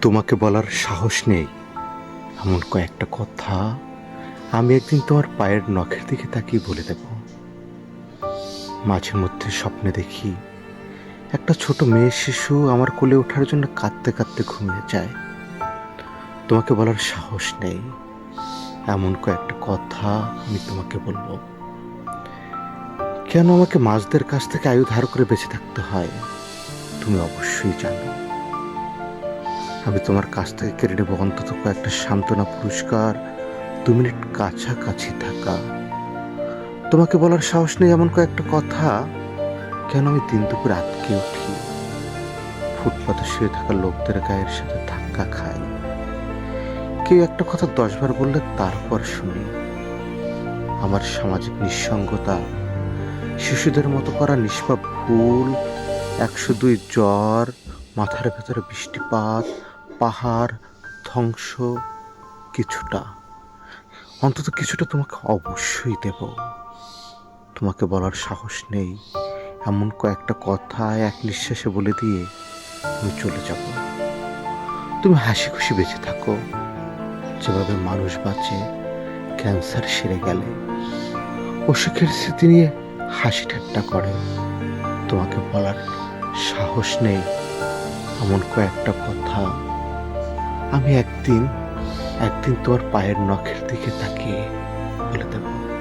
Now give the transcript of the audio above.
তোমাকে বলার সাহস নেই। এমন কয়েকটা কথা আমি একদিন তোমার পায়ের নখের দিকে তাকিয়ে বলে দেব। মাঝে মধ্যে স্বপ্নে দেখি একটা ছোট মেয়ে শিশু আমার কোলে ওঠার জন্য কাঁদতে কাঁদতে ঘুমিয়ে যায়। তোমাকে বলার সাহস নেই। এমন কয়েকটা কথা আমি তোমাকে বলব। কেন আমাকে মাছদের কাছ থেকে আয়ু ধার করে বেঁচে থাকতে হয়? তুমি অবশ্যই জানো। আমি তোমার কাছ থেকে কেড়ে নেব অন্তত কয়েকটা সান্ত্বনা পুরস্কার। দু মিনিট কাছাকাছি থাকা। তোমাকে বলার সাহস নেই এমন কয়েকটা কথা। কেন আমি দিন দুপুর আটকে উঠি? ফুটপাতে শুয়ে থাকা লোকদের গায়ের সাথে ধাক্কা খাই। কেউ একটা কথা দশবার বললে তারপর শুনি। আমার সামাজিক নিঃসঙ্গতা, শিশুদের মতো করা নিষ্পাপ ভুল একশো দুই জ্বর, মাথার ভেতরে বৃষ্টিপাত, পাহাড় ধ্বংস কিছুটা। অন্তত কিছুটা তোমাকে অবশ্যই দেব। তোমাকে বলার সাহস নেই। এমন কয়েকটা কথা এক নিঃশ্বাসে বলে দিয়ে আমি চলে যাব। তুমি হাসি খুশি বেঁচে থাকো। যেভাবে মানুষ বাঁচে, ক্যান্সার সেরে গেলে। অসুখের স্মৃতি নিয়ে হাসি ঠাট্টা করে। তোমাকে বলার সাহস নেই। এমন কয়েকটা কথা। আমি একদিন একদিন তোর পায়ের নখের দিকে তাকিয়ে বলে দেবো।